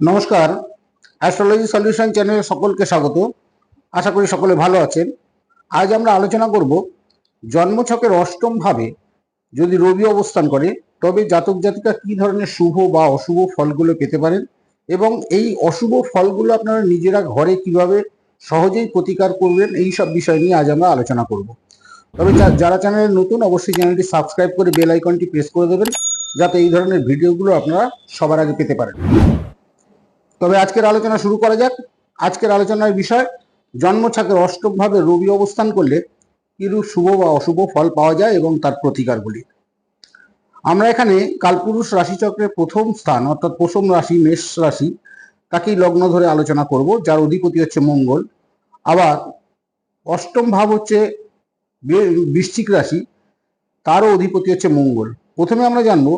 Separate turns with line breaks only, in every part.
নমস্কার। Astrology solution চ্যানেলে সকলকে স্বাগত। আশা করি সকলে ভালো আছেন। আজ আমরা আলোচনা করব জন্মছকের অষ্টম ভাবে যদি রবি অবস্থান করে, তবে জাতক জাতিকা কি ধরনের শুভ বা অশুভ ফলগুলো পেতে পারেন এবং এই অশুভ ফলগুলো আপনারা নিজেরা ঘরে কীভাবে সহজেই প্রতিকার করবেন, এই সব বিষয় নিয়ে আজ আমরা আলোচনা করব। তবে যারা চ্যানেলে নতুন, অবশ্যই চ্যানেলটি সাবস্ক্রাইব করে বেল আইকনটি প্রেস করে দেবেন, যাতে এই ধরনের ভিডিওগুলো আপনারা সবার আগে পেতে পারেন। তবে আজকের আলোচনা শুরু করা যাক। আজকের আলোচনার বিষয় জন্মছকের অষ্টম ভাবে রবি অবস্থান করলে কিরূপ শুভ বা অশুভ ফল পাওয়া যায় এবং তার প্রতিকারগুলি? আমরা এখানে কালপুরুষ রাশিচক্রের প্রথম স্থান, অর্থাৎ প্রথম রাশি, মেষ রাশি, তাকেই লগ্ন ধরে আলোচনা করব, যার অধিপতি হচ্ছে মঙ্গল। আবার অষ্টম ভাব হচ্ছে বৃশ্চিক রাশি, তারও অধিপতি হচ্ছে মঙ্গল। প্রথমে আমরা জানব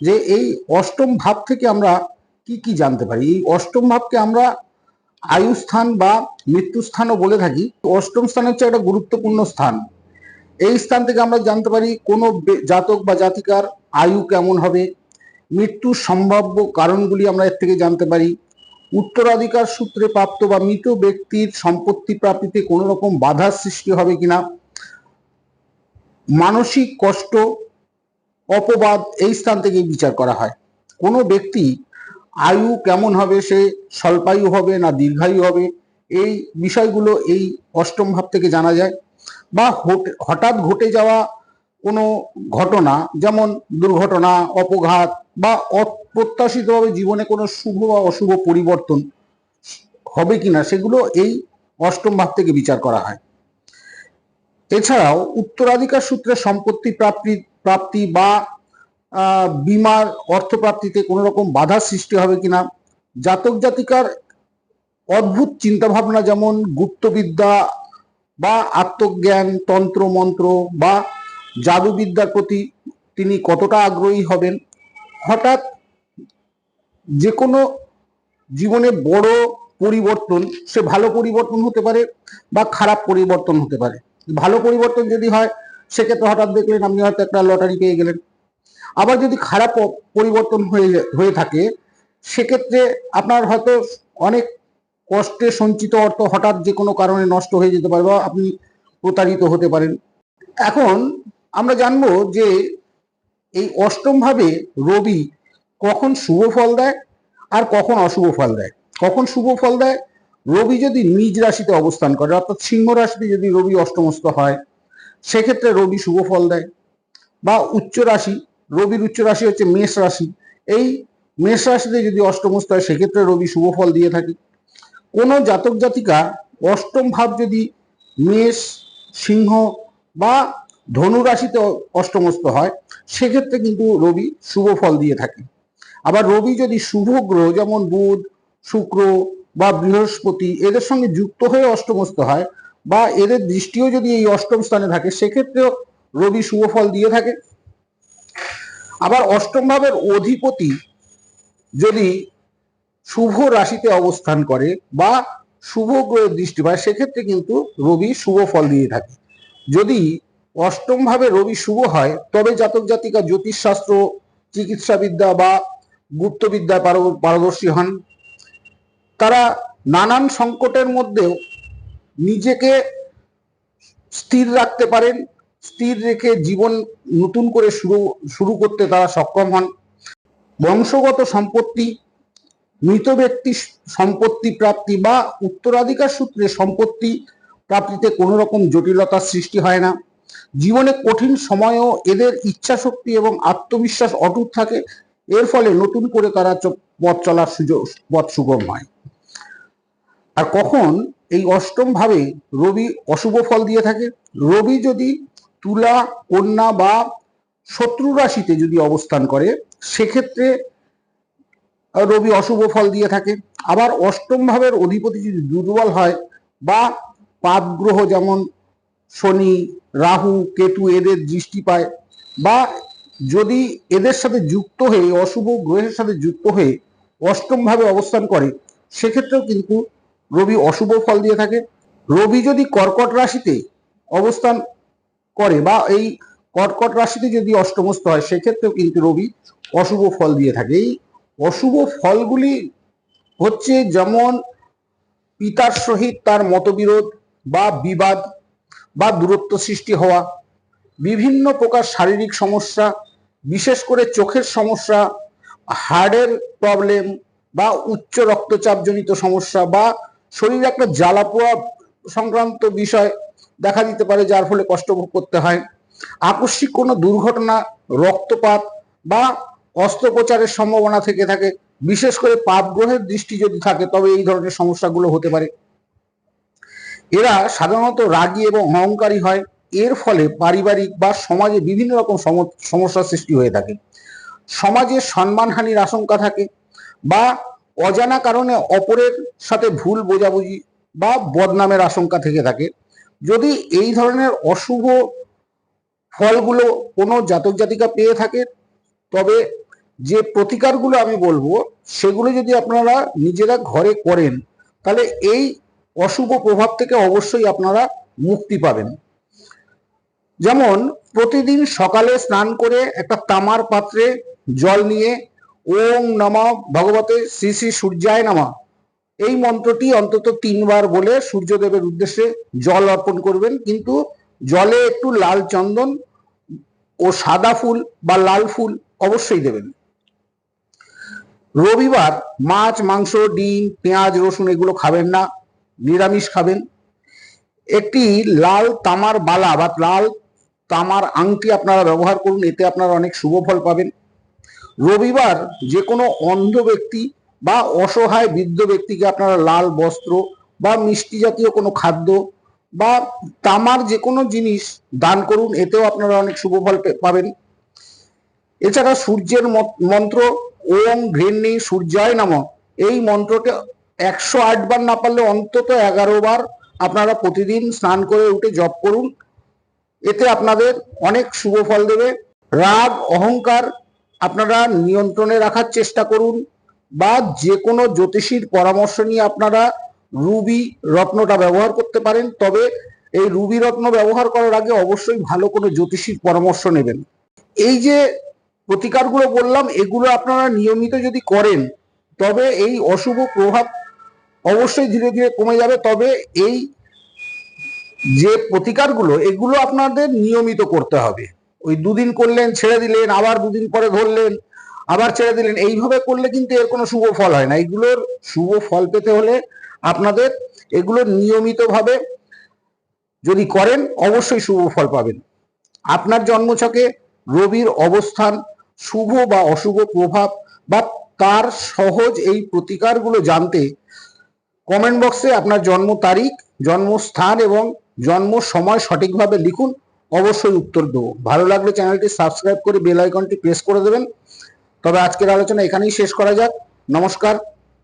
যে এই অষ্টম ভাব থেকে আমরা কি কি জানতে পারি? এই অষ্টম ভাবকে আমরা আয়ুস্থান বা মৃত্যুস্থানও বলে থাকি। অষ্টম স্থান হচ্ছে একটা গুরুত্বপূর্ণ স্থান। এই স্থান থেকে আমরা জানতে পারি কোনো জাতক বা জাতিকার আয়ু কেমন হবে, মৃত্যুর সম্ভাব্য কারণগুলি আমরা এর থেকে জানতে পারি, উত্তরাধিকার সূত্রে প্রাপ্ত বা মৃত ব্যক্তির সম্পত্তি প্রাপ্তিতে কোনো রকম বাধার সৃষ্টি হবে কিনা, মানসিক কষ্ট, অপবাদ, এই স্থান থেকেই বিচার করা হয়। কোনো ব্যক্তি আয়ু কেমন হবে? সে স্বল্পায়ু হবে না দীর্ঘায়ু হবে? এই বিষয়গুলো এই অষ্টম ভাব থেকে জানা যায়। বা হঠাৎ ঘটে যাওয়া কোনো ঘটনা, যেমন দুর্ঘটনা, অপঘাত বা অপ্রত্যাশিতভাবে জীবনে কোনো শুভ বা অশুভ পরিবর্তন হবে কিনা, সেগুলো এই অষ্টম ভাব থেকে বিচার করা হয়। এছাড়াও উত্তরাধিকার সূত্রে সম্পত্তি প্রাপ্তি প্রাপ্তি বা বিমার অর্থপ্রাপ্তিতে কোনো রকম বাধার সৃষ্টি হবে কিনা? জাতক জাতিকার অদ্ভুত চিন্তাভাবনা যেমন গুপ্তবিদ্যা বা আত্মজ্ঞান, তন্ত্র, মন্ত্র বা জাদুবিদ্যার প্রতি তিনি কতটা আগ্রহী হবেন? হঠাৎ যে কোনো জীবনে বড় পরিবর্তন, সে ভালো পরিবর্তন হতে পারে বা খারাপ পরিবর্তন হতে পারে। ভালো পরিবর্তন যদি হয়, সেক্ষেত্রে হঠাৎ দেখলেন আপনি হয়তো একটা লটারি পেয়ে গেলেন। আবার যদি খারাপ পরিবর্তন হয়ে হয়ে থাকে, সেক্ষেত্রে আপনার হয়তো অনেক কষ্টে সঞ্চিত অর্থ হঠাৎ যে কোনো কারণে নষ্ট হয়ে যেতে পারে বা আপনি প্রতারিত হতে পারেন। এখন আমরা জানব যে এই অষ্টমভাবে রবি কখন শুভ ফল দেয় আর কখন অশুভ ফল দেয়। কখন শুভ ফল দেয়? রবি যদি নিজ রাশিতে অবস্থান করে, অর্থাৎ সিংহ রাশিতে যদি রবি অষ্টমস্ত হয়, সেক্ষেত্রে রবি শুভ ফল দেয়। বা উচ্চ রাশি রবির উচ্চ রাশি হচ্ছে মেষ রাশি। এই মেষ রাশিতে যদি অষ্টমস্ত হয়, সেক্ষেত্রে রবি শুভ ফল দিয়ে থাকে। কোনো জাতক জাতিকা অষ্টম ভাব যদি মেষ, সিংহ বা ধনু রাশিতে অষ্টমস্ত হয়, সেক্ষেত্রে কিন্তু রবি শুভ ফল দিয়ে থাকে। আবার রবি যদি শুভ গ্রহ, যেমন বুধ, শুক্র বা বৃহস্পতি, এদের সঙ্গে যুক্ত হয়ে অষ্টমস্ত হয় বা এদের দৃষ্টিও যদি এই অষ্টম স্থানে থাকে, সেক্ষেত্রেও রবি শুভ ফল দিয়ে থাকে। আবার অষ্টম ভাবের অধিপতি যদি শুভ রাশিতে অবস্থান করে বা শুভ গ্রহের দৃষ্টি পায় সেক্ষেত্রে কিন্তু রবি শুভ ফল দিয়ে থাকে। যদি অষ্টম ভাবে রবি শুভ হয়, তবে জাতক জাতিকা জ্যোতিষশাস্ত্র, চিকিৎসাবিদ্যা বা গুপ্তবিদ্যায় পারদর্শী হন। তারা নানান সংকটের মধ্যেও নিজেকে স্থির রাখতে পারেন স্থির রেখে জীবন নতুন করে শুরু শুরু করতে তারা সক্ষম হন। বংশগত সম্পত্তি, মৃত ব্যক্তি সম্পত্তি প্রাপ্তি বা উত্তরাধিকার সূত্রে সম্পত্তি প্রাপ্তিতে কোনো রকম জটিলতার সৃষ্টি হয় না। জীবনে কঠিন সময়েও এদের ইচ্ছা শক্তি এবং আত্মবিশ্বাস অটুট থাকে। এর ফলে নতুন করে তারা পথ চলার সুযোগ, পথ সুগম হয়। আর কখন এই অষ্টম ভাবে রবি অশুভ ফল দিয়ে থাকে? রবি যদি তুলা, কন্যা বা শত্রু রাশিতে যদি অবস্থান করে, সেক্ষেত্রে রবি অশুভ ফল দিয়ে থাকে। আবার অষ্টম ভাবের অধিপতি যদি দুর্বল হয় বা পাপ গ্রহ যেমন শনি, রাহু, কেতু এদের দৃষ্টি পায় বা যদি এদের সাথে যুক্ত হয়ে, অশুভ গ্রহের সাথে যুক্ত হয়ে অষ্টম ভাবে অবস্থান করে, সেক্ষেত্রেও কিন্তু রবি অশুভ ফল দিয়ে থাকে। রবি যদি কর্কট রাশিতে অবস্থান করে বা এই কর্কট রাশিতে যদি অষ্টমস্ত হয়, সেক্ষেত্রেও কিন্তু রবি অশুভ ফল দিয়ে থাকে। এই অশুভ ফলগুলি হচ্ছে যেমন পিতার সহিত তার মতবিরোধ বা বিবাদ বা দূরত্ব সৃষ্টি হওয়া, বিভিন্ন প্রকার শারীরিক সমস্যা, বিশেষ করে চোখের সমস্যা হার্টের প্রবলেম বা উচ্চ রক্তচাপজনিত সমস্যা বা শরীরে একটা জ্বালাপোড়া সংক্রান্ত বিষয় দেখা দিতে পারে, যার ফলে কষ্ট ভোগ করতে হয়। আকস্মিক কোনো দুর্ঘটনা, রক্তপাত বা অস্ত্রোপচারের সম্ভাবনা থেকে থাকে, বিশেষ করে পাপ গ্রহের দৃষ্টি যদি থাকে, তবে এই ধরনের সমস্যাগুলো হতে পারে। এরা সাধারণত রাগী এবং অহংকারী হয়। এর ফলে পারিবারিক বা সমাজে বিভিন্ন রকম সম- সমস্যার সৃষ্টি হয়ে থাকে। সমাজে সম্মানহানির আশঙ্কা থাকে বা অজানা কারণে অপরের সাথে ভুল বোঝাবুঝি বা বদনামের আশঙ্কা থেকে থাকে। যদি এই ধরনের অশুভ ফলগুলো কোনো জাতক জাতিকা পেয়ে থাকে, তবে যে প্রতিকারগুলো আমি বলব, সেগুলো যদি আপনারা নিজেরা ঘরে করেন, তাহলে এই অশুভ প্রভাব থেকে অবশ্যই আপনারা মুক্তি পাবেন। যেমন প্রতিদিন সকালে স্নান করে একটা তামার পাত্রে জল নিয়ে ওম নম ভগবতে শ্রী শ্রী সূর্যায় নমঃ এই মন্ত্রটি অন্তত তিনবার বলে সূর্যদেবের উদ্দেশ্যে জল অর্পণ করবেন। কিন্তু জলে একটু লাল চন্দন ও সাদা ফুল বা লাল ফুল অবশ্যই দেবেন। রবিবার মাছ, মাংস, ডিম, পেঁয়াজ, রসুন এগুলো খাবেন না, নিরামিষ খাবেন। একটি লাল তামার বালা বা লাল তামার আংটি আপনারা ব্যবহার করুন, এতে আপনারা অনেক শুভ ফল পাবেন। রবিবার যে কোনো অন্ধ ব্যক্তি বা অসহায় বৃদ্ধ ব্যক্তিকে আপনারা লাল বস্ত্র বা মিষ্টি জাতীয় কোনো খাদ্য বা তামার যে কোনো জিনিস দান করুন, এতেও আপনারা অনেক শুভ ফল পাবেন। এছাড়া সূর্যের মন্ত্র, ওম ঘৃণী সূর্যায় নাম, এই মন্ত্রকে একশো আট বার না পারলে অন্তত এগারো বার আপনারা প্রতিদিন স্নান করে উঠে জপ করুন। এতে আপনাদের অনেক শুভ ফল দেবে। রাগ, অহংকার আপনারা নিয়ন্ত্রণে রাখার চেষ্টা করুন। বা যে কোনো জ্যোতিষীর পরামর্শ নিয়ে আপনারা রুবি রত্নটা ব্যবহার করতে পারেন, তবে এই রুবি রত্ন ব্যবহার করার আগে অবশ্যই ভালো কোনো জ্যোতিষীর পরামর্শ নেবেন। এই যে প্রতিকারগুলো বললাম, এগুলো আপনারা নিয়মিত যদি করেন, তবে এই অশুভ প্রভাব অবশ্যই ধীরে ধীরে কমে যাবে। তবে এই যে প্রতিকারগুলো, এগুলো আপনাদের নিয়মিত করতে হবে। ওই দুদিন করলেন, ছেড়ে দিলেন, আবার দুদিন পরে ধরলেন আবার ছেড়ে দিলেন। এইভাবে করলে কিন্তু এর কোনো শুভ ফল হয় না। এগুলোর শুভ ফল পেতে হলে আপনাদের এগুলো নিয়মিতভাবে যদি করেন, অবশ্যই শুভ ফল পাবেন। আপনার জন্মছকে রবির অবস্থান, শুভ বা অশুভ প্রভাব বা তার সহজ এই প্রতিকারগুলো জানতে কমেন্ট বক্সে আপনার জন্ম তারিখ, জন্মস্থান এবং জন্ম সময় সঠিকভাবে লিখুন। অবশ্যই উত্তর দেবো। ভালো লাগলে চ্যানেলটি সাবস্ক্রাইব করে বেল আইকনটি প্রেস করে দেবেন। তবে আজকের আলোচনা এখানেই শেষ করা যাক। নমস্কার।